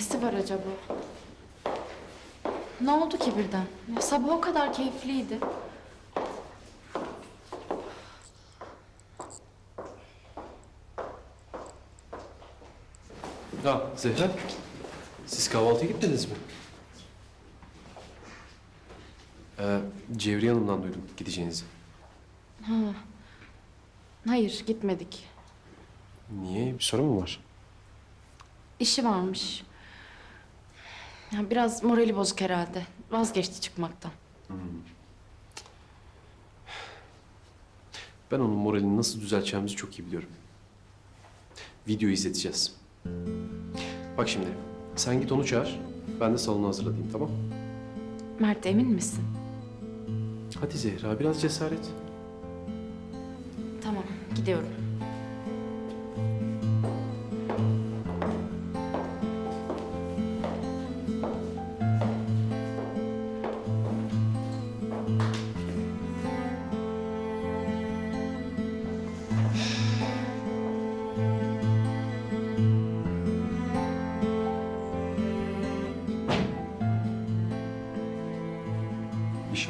Nesi var acaba? Ne oldu ki birden? Ya sabah o kadar keyifliydi. Ha Zehra, siz kahvaltıya gitmediniz mi? Ee, Cevriye Hanım'dan duydum gideceğinizi. Hayır gitmedik. Niye? Bir sorun mu var? İşi varmış. Ya biraz morali bozuk herhalde. Vazgeçti çıkmaktan. Ben onun moralini nasıl düzelteceğimizi çok iyi biliyorum. Video izleteceğiz. Bak şimdi, sen git onu çağır. Ben de salonu hazırlayayım, tamam? Mert emin misin? Hadi Zehra, biraz cesaret. Tamam gidiyorum.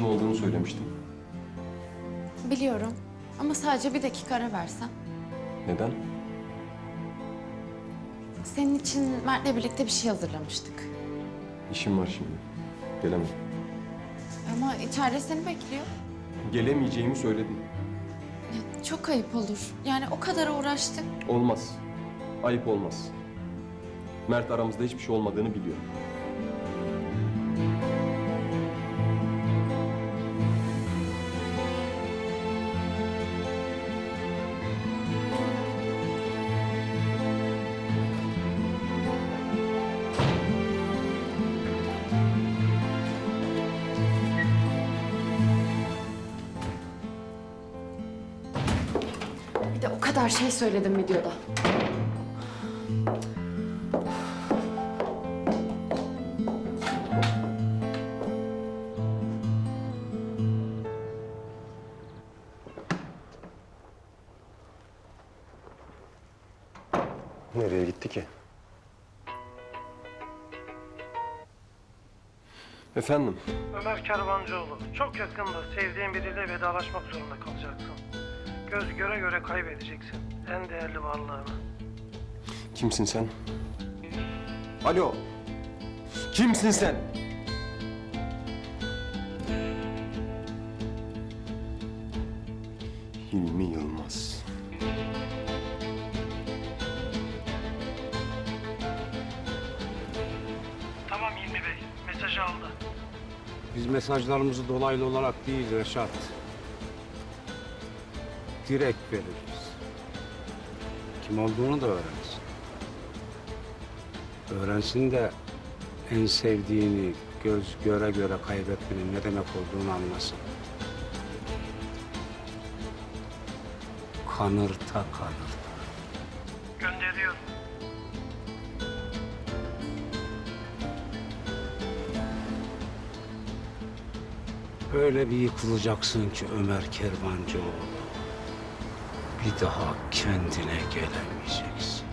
İşim olduğunu söylemiştim. Biliyorum ama sadece bir dakika ara versem. Neden? Senin için Mert'le birlikte bir şey hazırlamıştık. İşim var şimdi. Gelemem. Ama içeride seni bekliyor. Gelemeyeceğimi söyledim. Ya, çok ayıp olur. Yani o kadar uğraştık. Olmaz. Ayıp olmaz. Mert aramızda hiçbir şey olmadığını biliyor. Kadar şey söyledim videoda. Nereye gitti ki? Efendim? Ömer Kervancıoğlu, çok yakında sevdiğin biriyle vedalaşmak zorunda kalacaksın. Göz göre göre kaybedeceksin en değerli varlığını. Kimsin sen? Alo. Kimsin sen? Hilmi Yılmaz. Tamam Hilmi Bey, mesajı aldı. Biz mesajlarımızı dolaylı olarak değil Reşat. Direkt veririz. Kim olduğunu da öğrensin. Öğrensin de en sevdiğini göz göre göre kaybetmenin ne demek olduğunu anlasın. Kanırta kanırta. Gönderiyorum. Öyle bir yıkılacaksın ki Ömer Kervancıoğlu. Bir daha kendine gelemeyeceksin.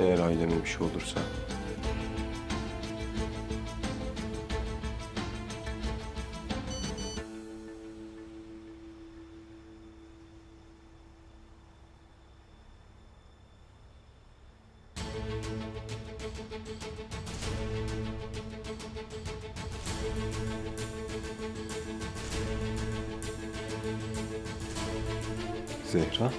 Eğer aileme bir şey olursa... Zehra.